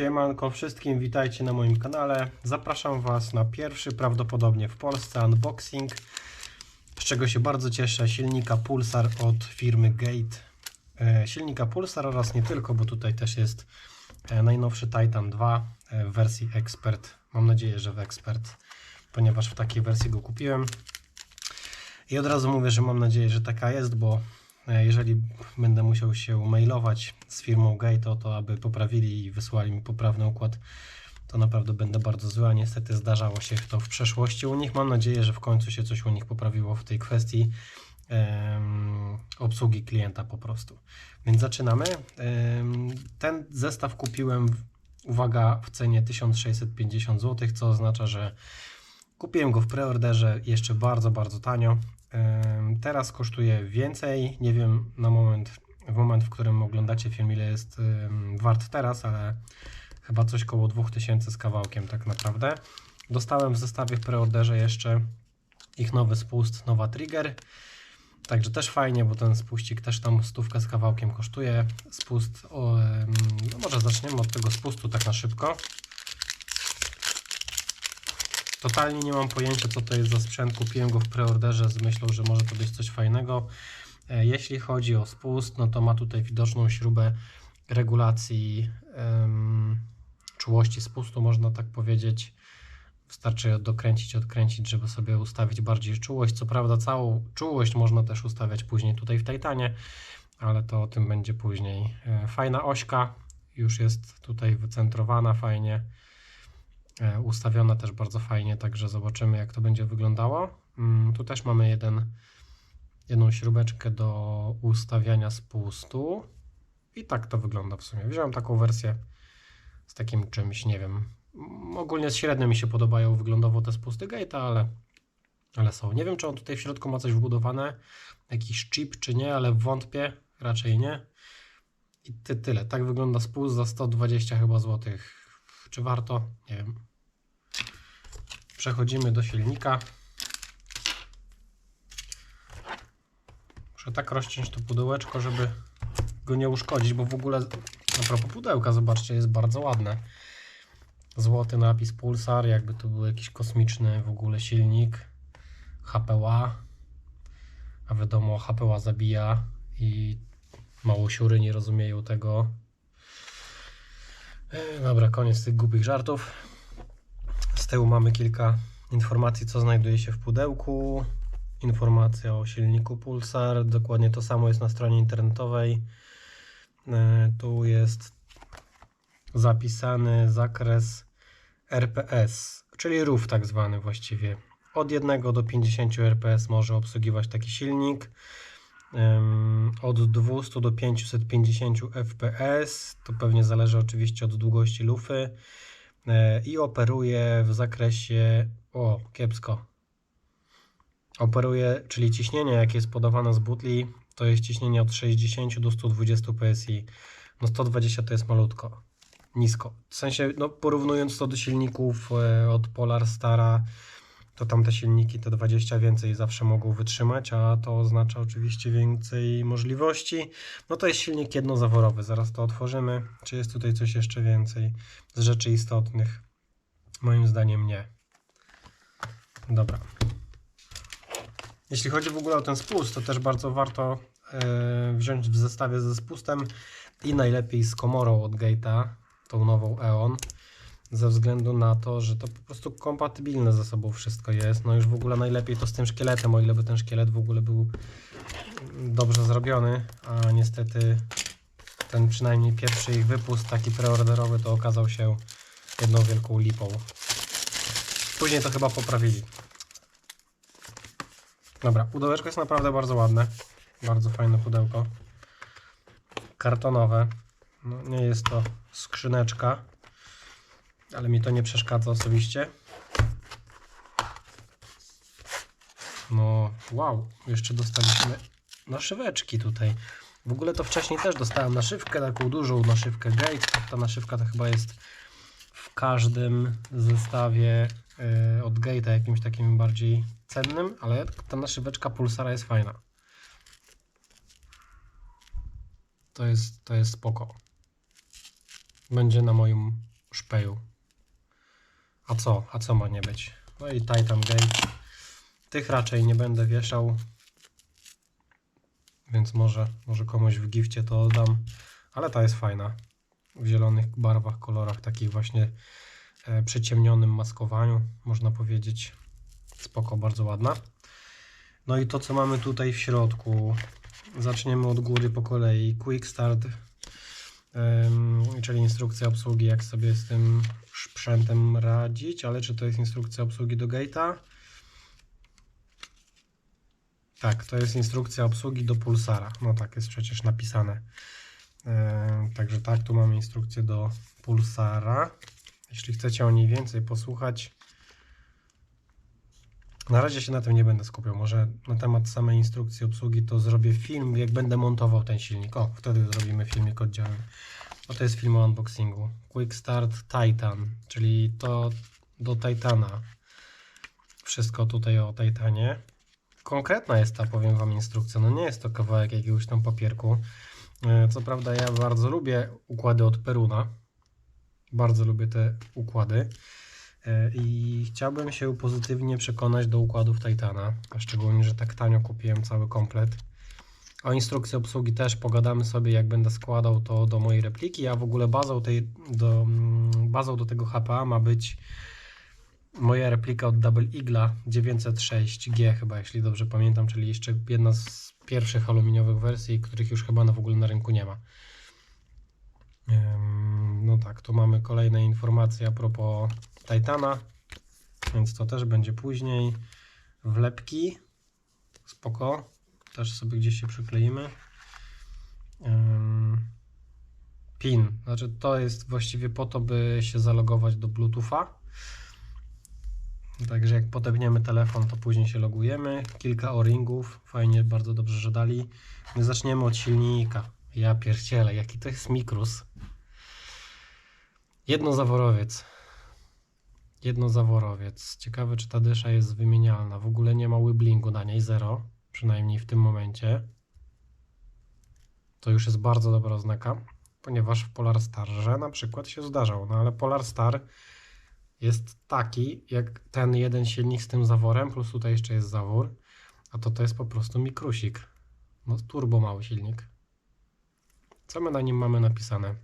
Siemanko wszystkim, witajcie na moim kanale. Zapraszam Was na pierwszy, prawdopodobnie w Polsce, unboxing, z czego się bardzo cieszę, silnika Pulsar od firmy Gate. E, Silnika Pulsar oraz nie tylko, bo tutaj też jest e, najnowszy Titan 2 e, w wersji Expert. Mam nadzieję, że w Expert, ponieważ w takiej wersji go kupiłem. I od razu mówię, że mam nadzieję, że taka jest, bo jeżeli będę musiał się mailować z firmą Gate o to, aby poprawili i wysłali mi poprawny układ, to naprawdę będę bardzo zły, a niestety zdarzało się to w przeszłości u nich. Mam nadzieję, że w końcu się coś u nich poprawiło w tej kwestii em, obsługi klienta po prostu. Więc zaczynamy. Em, ten zestaw kupiłem, uwaga, w cenie 1650 zł, co oznacza, że Kupiłem go w preorderze jeszcze bardzo, bardzo tanio. Teraz kosztuje więcej. Nie wiem na moment, w moment, w którym oglądacie film, ile jest wart teraz, ale chyba coś koło 2000 z kawałkiem tak naprawdę. Dostałem w zestawie w preorderze jeszcze ich nowy spust, nowa trigger. Także też fajnie, bo ten spuścik też tam stówkę z kawałkiem kosztuje. Spust, o, no może zaczniemy od tego spustu tak na szybko. Totalnie nie mam pojęcia, co to jest za sprzęt. Kupiłem go w preorderze z myślą, że może to być coś fajnego. E, Jeśli chodzi o spust, no to ma tutaj widoczną śrubę regulacji em, czułości spustu, można tak powiedzieć. Wystarczy dokręcić, odkręcić, żeby sobie ustawić bardziej czułość. Co prawda, całą czułość można też ustawiać później tutaj w Titanie, ale to o tym będzie później. E, Fajna ośka, już jest tutaj wycentrowana fajnie e, ustawiona też bardzo fajnie, także zobaczymy jak to będzie wyglądało. Mm, Tu też mamy jeden, jedną śrubeczkę do ustawiania spustu i tak to wygląda w sumie. Wziąłem taką wersję z takim czymś, nie wiem, ogólnie średnio mi się podobają wyglądowo te spusty Gate'a, ale, ale są. Nie wiem czy on tutaj w środku ma coś wbudowane, jakiś chip czy nie, ale wątpię, raczej nie. I ty, tyle. Tak wygląda spust za 120 chyba złotych. Czy warto? Nie wiem. Przechodzimy do silnika. Muszę tak rozciąć to pudełeczko, żeby go nie uszkodzić, bo w ogóle a propos pudełka, zobaczcie, jest bardzo ładne. Złoty napis Pulsar, jakby to był jakiś kosmiczny w ogóle silnik. HPła. A wiadomo, HPła zabija i małosiury nie rozumieją tego. E, Dobra, koniec tych głupich żartów. Tyłu mamy kilka informacji, co znajduje się w pudełku. Informacja o silniku Pulsar. Dokładnie to samo jest na stronie internetowej. E, Tu jest zapisany zakres RPS, czyli RUF tak zwany właściwie. Od 1 do 50 RPS może obsługiwać taki silnik. Od 200 do 550 FPS. To pewnie zależy oczywiście od długości lufy i operuje w zakresie. O, kiepsko. Operuje, czyli ciśnienie, jakie jest podawane z butli, to jest ciśnienie od 60 do 120 PSI. No 120 to jest malutko, nisko. W sensie, no porównując to do silników e, od Polar Stara, to tamte silniki te 20 więcej zawsze mogą wytrzymać, a to oznacza oczywiście więcej możliwości. No to jest silnik jednozaworowy, zaraz to otworzymy. Czy jest tutaj coś jeszcze więcej z rzeczy istotnych? Moim zdaniem nie. Dobra. Jeśli chodzi w ogóle o ten spust, to też bardzo warto e, wziąć w zestawie ze spustem i najlepiej z komorą od Gate'a, tą nową EON, ze względu na to, że to po prostu kompatybilne ze sobą wszystko jest. No już w ogóle najlepiej to z tym szkieletem, o ile by ten szkielet w ogóle był dobrze zrobiony, a niestety ten przynajmniej pierwszy ich wypust, taki preorderowy, to okazał się jedną wielką lipą. Później to chyba poprawili. Dobra, pudełeczko jest naprawdę bardzo ładne. Bardzo fajne pudełko. Kartonowe. No, nie jest to skrzyneczka, ale mi to nie przeszkadza osobiście. No, wow, jeszcze dostaliśmy naszyweczki tutaj. W ogóle to wcześniej też dostałem naszywkę, taką dużą naszywkę Gate. Ta naszywka to chyba jest w każdym zestawie y, od Gate'a jakimś takim bardziej cennym, ale ta naszyweczka Pulsara jest fajna. To jest, to jest spoko. Będzie na moim szpeju. A co? A co ma nie być? No i Titan Gate. Tych raczej nie będę wieszał. Więc może, może komuś w gifcie to oddam. Ale ta jest fajna. W zielonych barwach, kolorach, takich właśnie e, przyciemnionym maskowaniu, można powiedzieć. Spoko, bardzo ładna. No i to, co mamy tutaj w środku. Zaczniemy od góry po kolei. Quick Start, czyli instrukcja obsługi, jak sobie z tym sprzętem radzić, ale czy to jest instrukcja obsługi do gate'a? Tak, to jest instrukcja obsługi do pulsara. No tak, jest przecież napisane. E, także tak, tu mamy instrukcję do pulsara. Jeśli chcecie o niej więcej posłuchać, na razie się na tym nie będę skupiał. Może na temat samej instrukcji obsługi to zrobię film, jak będę montował ten silnik. O, wtedy zrobimy filmik oddzielny. No to jest film o unboxingu. Quick Start Titan, czyli to do Titana. Wszystko tutaj o Titanie. Konkretna jest ta, powiem Wam, instrukcja. No nie jest to kawałek jakiegoś tam papierku. E, Co prawda ja bardzo lubię układy od Peruna. Bardzo lubię te układy. E, I chciałbym się pozytywnie przekonać do układów Titana. A szczególnie, że tak tanio kupiłem cały komplet. O instrukcji obsługi też pogadamy sobie, jak będę składał to do mojej repliki. A w ogóle bazą, tej, do, mm, bazą do tego HPA ma być moja replika od Double Eagla 906G chyba, jeśli dobrze pamiętam, czyli jeszcze jedna z pierwszych aluminiowych wersji, których już chyba na w ogóle na rynku nie ma. No tak, tu mamy kolejne informacje a propos Titana, więc to też będzie później. Wlepki, spoko, też sobie gdzieś się przykleimy. Pin, znaczy to jest właściwie po to, by się zalogować do Bluetootha. Także jak podepniemy telefon, to później się logujemy. Kilka o-ringów, fajnie, bardzo dobrze, że dali. My zaczniemy od silnika. Ja pierdzielę, jaki to jest mikrus. Jednozaworowiec. Jednozaworowiec. Ciekawe, czy ta dysza jest wymienialna. W ogóle nie ma wiblingu na niej, zero. Przynajmniej w tym momencie. To już jest bardzo dobra oznaka, ponieważ w Polar Starze na przykład się zdarzał. No ale Polar Star jest taki, jak ten jeden silnik z tym zaworem, plus tutaj jeszcze jest zawór, a to to jest po prostu mikrusik. No turbo mały silnik. Co my na nim mamy napisane?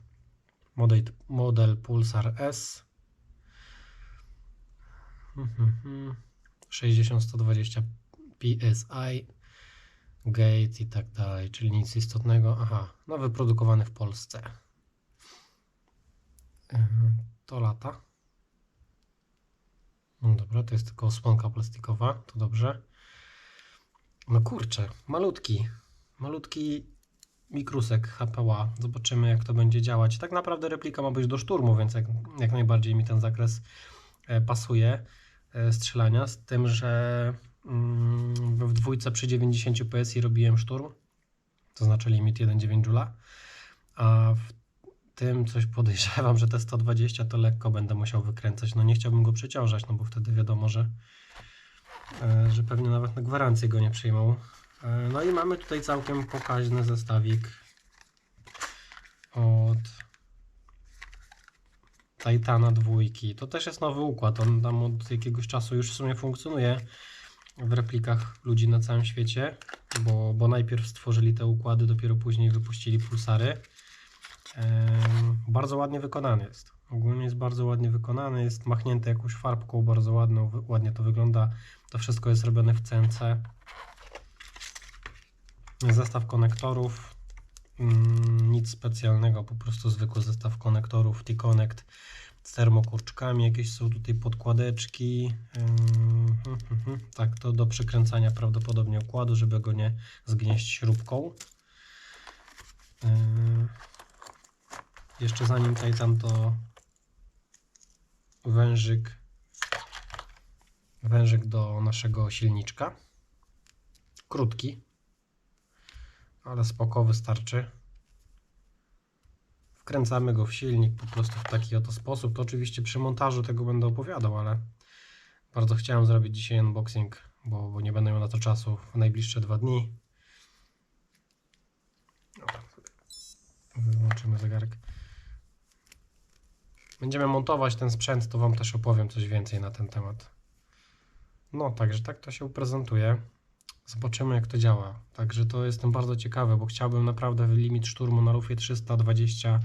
Model, model Pulsar S 60-120 PSI Gate i tak dalej, czyli nic istotnego. Aha, no wyprodukowany w Polsce. Yy, To lata. No dobra, to jest tylko osłonka plastikowa, to dobrze. No kurczę, malutki, malutki mikrusek HPA. Zobaczymy jak to będzie działać. Tak naprawdę replika ma być do szturmu, więc jak, jak najbardziej mi ten zakres e, pasuje e, strzelania, z tym, że w dwójce przy 90 PSI robiłem szturm, to znaczy limit 1,9 Joule, a w tym coś podejrzewam, że te 120 to lekko będę musiał wykręcać. No nie chciałbym go przeciążać, no bo wtedy wiadomo, że, e, że pewnie nawet na gwarancję go nie przyjmą. E, No i mamy tutaj całkiem pokaźny zestawik od Titana dwójki. To też jest nowy układ. On tam od jakiegoś czasu już w sumie funkcjonuje w replikach ludzi na całym świecie, bo, bo najpierw stworzyli te układy, dopiero później wypuścili pulsary. Bardzo ładnie wykonany jest. Ogólnie jest bardzo ładnie wykonany, jest machnięty jakąś farbką, bardzo ładną, ładnie to wygląda. To wszystko jest robione w CNC. Zestaw konektorów, mm, nic specjalnego, po prostu zwykły zestaw konektorów T-Connect z termokurczkami. Jakieś są tutaj podkładeczki. Hmm. Tak, to do przykręcania prawdopodobnie układu, żeby go nie zgnieść śrubką. Ym, jeszcze zanim Titan to wężyk wężyk do naszego silniczka. Krótki, ale spoko, wystarczy. Wkręcamy go w silnik po prostu w taki oto sposób. To oczywiście przy montażu tego będę opowiadał, ale bardzo chciałem zrobić dzisiaj unboxing, bo, bo nie będę miał na to czasu w najbliższe dwa dni. Wyłączymy zegarek. będziemy montować ten sprzęt, to Wam też opowiem coś więcej na ten temat. No, także tak to się prezentuje. Zobaczymy, jak to działa. Także to jestem bardzo ciekawy, bo chciałbym naprawdę limit szturmu na lufie 320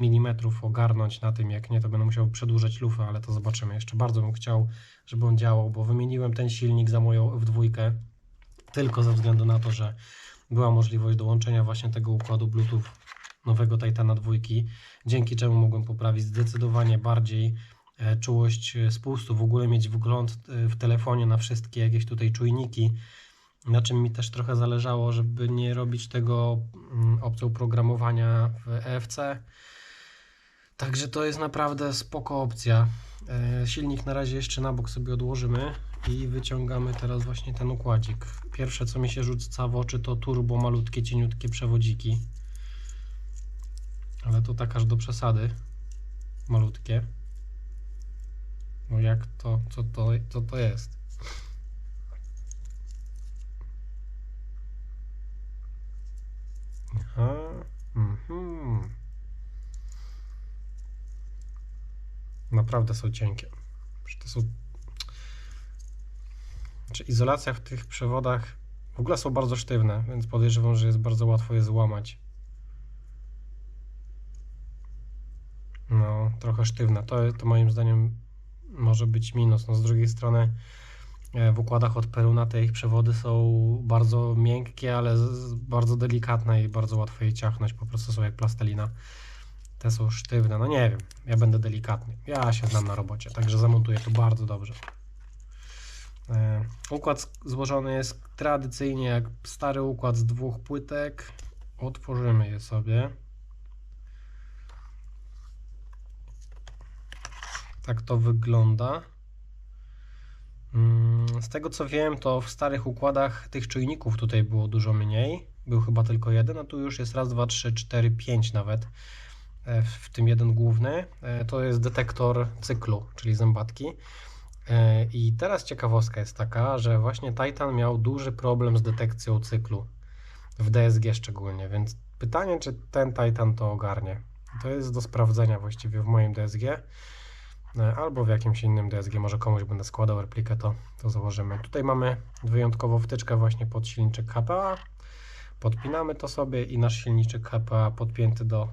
mm ogarnąć na tym. Jak nie, to będę musiał przedłużać lufę, ale to zobaczymy. Jeszcze bardzo bym chciał, żeby on działał, bo wymieniłem ten silnik za moją F2 tylko ze względu na to, że była możliwość dołączenia właśnie tego układu Bluetooth nowego Titana 2, dzięki czemu mogłem poprawić zdecydowanie bardziej e, czułość e, spustu, w ogóle mieć wgląd e, w telefonie na wszystkie jakieś tutaj czujniki, na czym mi też trochę zależało, żeby nie robić tego mm, opcją programowania w EFC. Także to jest naprawdę spoko opcja. Silnik na razie jeszcze na bok sobie odłożymy i wyciągamy teraz właśnie ten układzik. Pierwsze co mi się rzuca w oczy to turbo malutkie, cieniutkie przewodziki. Ale to tak aż do przesady. Malutkie. No jak to, co to, co to jest? Aha. Mhm. Naprawdę są cienkie. To są... Czy izolacja w tych przewodach w ogóle są bardzo sztywne, więc podejrzewam, że jest bardzo łatwo je złamać. No, trochę sztywna. To, to moim zdaniem może być minus. No, z drugiej strony w układach od Peruna te ich przewody są bardzo miękkie, ale bardzo delikatne i bardzo łatwo je ciachnąć. Po prostu są jak plastelina. Te są sztywne. No nie wiem, ja będę delikatny. Ja się znam na robocie, także zamontuję to bardzo dobrze. E, układ złożony jest tradycyjnie jak stary układ z dwóch płytek. Otworzymy je sobie. Tak to wygląda. Mm, z tego co wiem, to w starych układach tych czujników tutaj było dużo mniej. Był chyba tylko jeden, a tu już jest raz, dwa, trzy, cztery, pięć nawet. E, w tym jeden główny. E, to jest detektor cyklu, czyli zębatki. E, I teraz ciekawostka jest taka, że właśnie Titan miał duży problem z detekcją cyklu. W DSG szczególnie, więc pytanie, czy ten Titan to ogarnie. To jest do sprawdzenia właściwie w moim DSG. E, albo w jakimś innym DSG, może komuś będę składał replikę, to, to założymy. Tutaj mamy wyjątkowo wtyczkę właśnie pod silniczek HPA. Podpinamy to sobie i nasz silniczek HPA podpięty do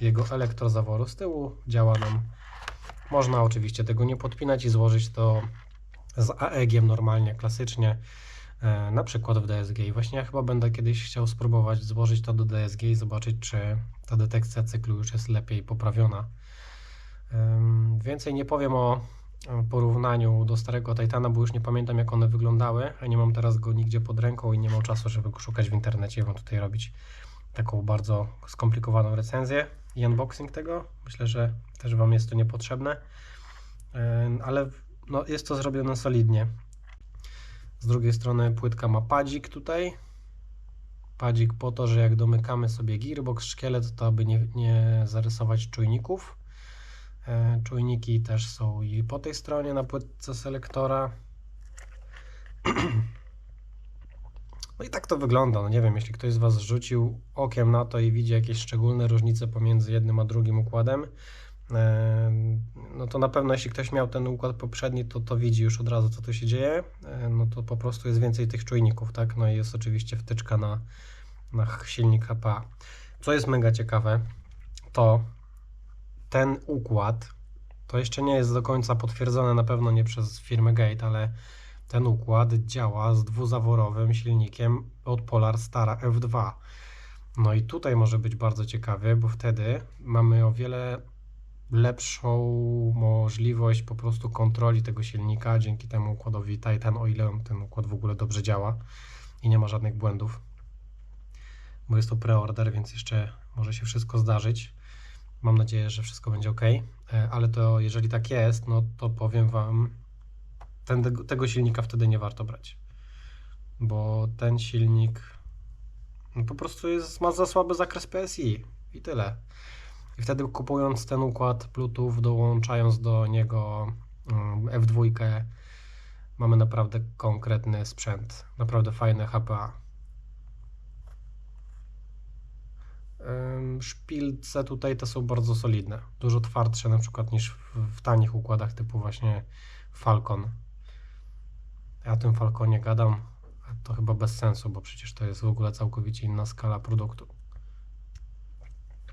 jego elektrozaworu z tyłu działa nam. Można oczywiście tego nie podpinać i złożyć to z AEG normalnie, klasycznie, e, na przykład w DSG. Właśnie ja chyba będę kiedyś chciał spróbować złożyć to do DSG i zobaczyć, czy ta detekcja cyklu już jest lepiej poprawiona. Więcej nie powiem o porównaniu do starego Titana, bo już nie pamiętam jak one wyglądały, a nie mam teraz go nigdzie pod ręką i nie mam czasu, żeby go szukać w internecie Wam tutaj robić taką bardzo skomplikowaną recenzję i unboxing tego. Myślę, że też Wam jest to niepotrzebne, ale no, jest to zrobione solidnie. Z drugiej strony płytka ma padzik tutaj. Padzik po to, że jak domykamy sobie gearbox, szkielet, to aby nie, nie zarysować czujników. E, czujniki też są i po tej stronie na płytce selektora. No i tak to wygląda. No nie wiem, jeśli ktoś z Was rzucił okiem na to i widzi jakieś szczególne różnice pomiędzy jednym a drugim układem, e, no to na pewno jeśli ktoś miał ten układ poprzedni, to to widzi już od razu, co tu się dzieje. E, no to po prostu jest więcej tych czujników, tak? No i jest oczywiście wtyczka na, na silnik HPA. Co jest mega ciekawe, to ten układ, to jeszcze nie jest do końca potwierdzone, na pewno nie przez firmę Gate, ale ten układ działa z dwuzaworowym silnikiem od Polar Stara F2. No i tutaj może być bardzo ciekawie, bo wtedy mamy o wiele lepszą możliwość po prostu kontroli tego silnika dzięki temu układowi Titan, o ile ten układ w ogóle dobrze działa i nie ma żadnych błędów. Bo jest to preorder, więc jeszcze może się wszystko zdarzyć. Mam nadzieję, że wszystko będzie ok, e, ale to jeżeli tak jest, no to powiem Wam, ten, tego silnika wtedy nie warto brać, bo ten silnik no po prostu jest, ma za słaby zakres PSI i tyle. I wtedy kupując ten układ Bluetooth, dołączając do niego mm, F2, mamy naprawdę konkretny sprzęt, naprawdę fajne HPA. Szpilce tutaj te są bardzo solidne. Dużo twardsze na przykład niż w, w tanich układach typu właśnie Falcon. Ja o tym Falconie gadam, to chyba bez sensu, bo przecież to jest w ogóle całkowicie inna skala produktu.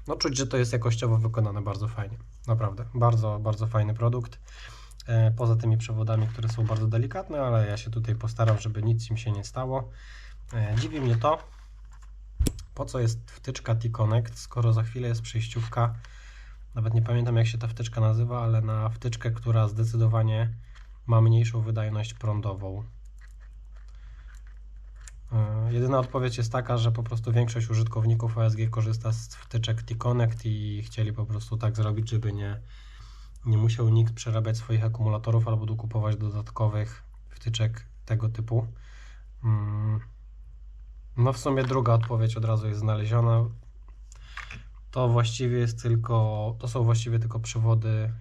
No czuć, że to jest jakościowo wykonane bardzo fajnie. Naprawdę, bardzo, bardzo fajny produkt. E, Poza tymi przewodami, które są bardzo delikatne, ale ja się tutaj postaram, żeby nic im się nie stało. E, Dziwi mnie to, po co jest wtyczka T-Connect, skoro za chwilę jest przejściówka, nawet nie pamiętam jak się ta wtyczka nazywa, ale na wtyczkę, która zdecydowanie ma mniejszą wydajność prądową. E, Jedyna odpowiedź jest taka, że po prostu większość użytkowników OSG korzysta z wtyczek T-Connect i chcieli po prostu tak zrobić, żeby nie, nie musiał nikt przerabiać swoich akumulatorów albo dokupować dodatkowych wtyczek tego typu. Mm. No w sumie druga odpowiedź od razu jest znaleziona. To właściwie jest tylko, to są właściwie tylko przewody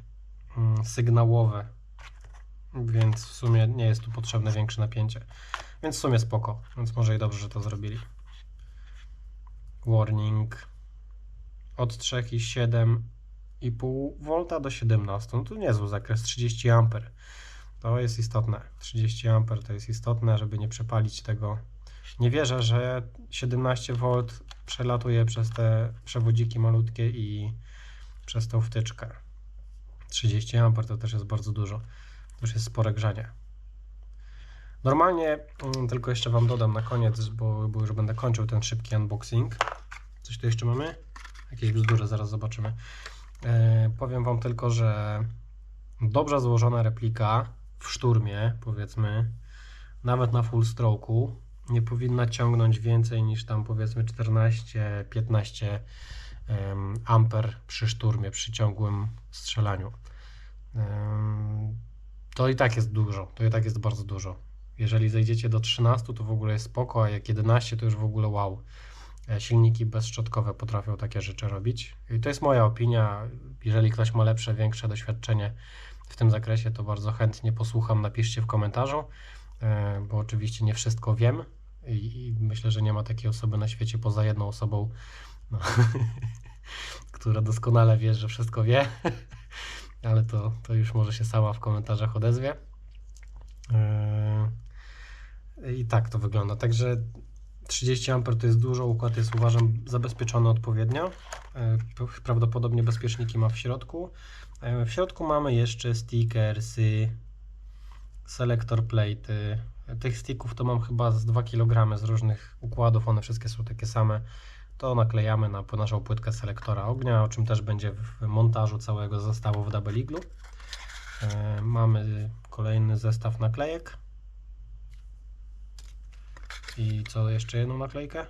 mm, sygnałowe, więc w sumie nie jest tu potrzebne większe napięcie. Więc w sumie spoko, więc może i dobrze, że to zrobili. Warning od 3,7,5 V do 17. No to niezły zakres, 30 A. To jest istotne. 30 A to jest istotne, żeby nie przepalić tego. Nie wierzę, że 17 V przelatuje przez te przewodziki malutkie i przez tą wtyczkę. 30 A to też jest bardzo dużo. To już jest spore grzanie. Normalnie, mm, tylko jeszcze Wam dodam na koniec, bo, bo już będę kończył ten szybki unboxing. Coś tu jeszcze mamy? Jakieś bzdury, zaraz zobaczymy. E, powiem Wam tylko, że dobrze złożona replika w szturmie, powiedzmy, nawet na full stroke'u, nie powinna ciągnąć więcej niż tam powiedzmy 14-15 em, amper przy szturmie, przy ciągłym strzelaniu. To i tak jest dużo, to i tak jest bardzo dużo. Jeżeli zejdziecie do 13, to w ogóle jest spoko, a jak 11, to już w ogóle wow. E, Silniki bezszczotkowe potrafią takie rzeczy robić. I to jest moja opinia. Jeżeli ktoś ma lepsze, większe doświadczenie w tym zakresie, to bardzo chętnie posłucham. Napiszcie w komentarzu, bo oczywiście nie wszystko wiem i, i myślę, że nie ma takiej osoby na świecie poza jedną osobą, no, która doskonale wie, że wszystko wie, ale to, to już może się sama w komentarzach odezwie. E, I tak to wygląda. Także 30 A to jest dużo, układ jest uważam zabezpieczony odpowiednio. E, Prawdopodobnie bezpieczniki ma w środku. E, W środku mamy jeszcze stickersy, selektor plate. Tych sticków to mam chyba z 2 kg z różnych układów, one wszystkie są takie same. To naklejamy na naszą płytkę selektora ognia, o czym też będzie w montażu całego zestawu w Double Eagle. Mamy kolejny zestaw naklejek. I co, jeszcze jedną naklejkę?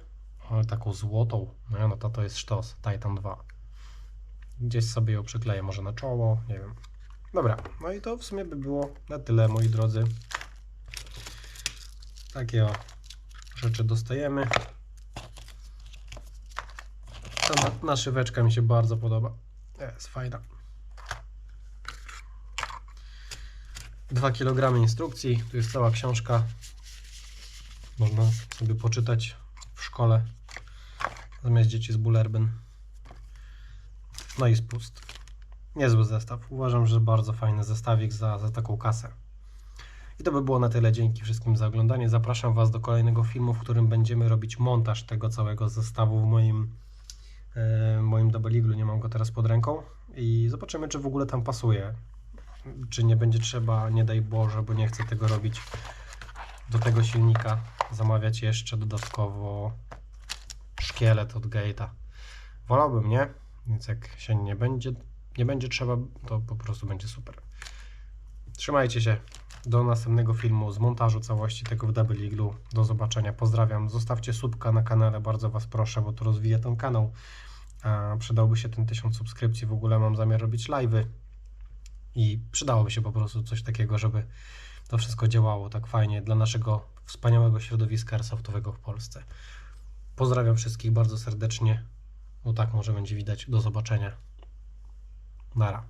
Taką złotą. No, no to to jest sztos, Titan 2. Gdzieś sobie ją przykleję, może na czoło, nie wiem. Dobra, no i to w sumie by było na tyle, moi drodzy. Takie o rzeczy dostajemy. Ta na- naszyweczka mi się bardzo podoba. Jest fajna. 2 kg instrukcji, tu jest cała książka. Można sobie poczytać w szkole zamiast dzieci z Bullerbyn. No i spust. Niezły zestaw. Uważam, że bardzo fajny zestawik za, za taką kasę. I to by było na tyle. Dzięki wszystkim za oglądanie. Zapraszam Was do kolejnego filmu, w którym będziemy robić montaż tego całego zestawu w moim, e, moim Double. Nie mam go teraz pod ręką. I zobaczymy, czy w ogóle tam pasuje. Czy nie będzie trzeba, nie daj Boże, bo nie chcę tego robić do tego silnika. Zamawiać jeszcze dodatkowo szkielet od Gate'a. Wolałbym, nie? Więc jak się nie będzie, nie będzie trzeba, to po prostu będzie super. Trzymajcie się. Do następnego filmu z montażu całości tego w Double. Do zobaczenia. Pozdrawiam. Zostawcie subka na kanale, bardzo Was proszę, bo to rozwija ten kanał. A przydałby się ten 1000 subskrypcji. W ogóle mam zamiar robić live'y i przydałoby się po prostu coś takiego, żeby to wszystko działało tak fajnie dla naszego wspaniałego środowiska airsoftowego w Polsce. Pozdrawiam wszystkich bardzo serdecznie. No tak może będzie widać. Do zobaczenia. dará.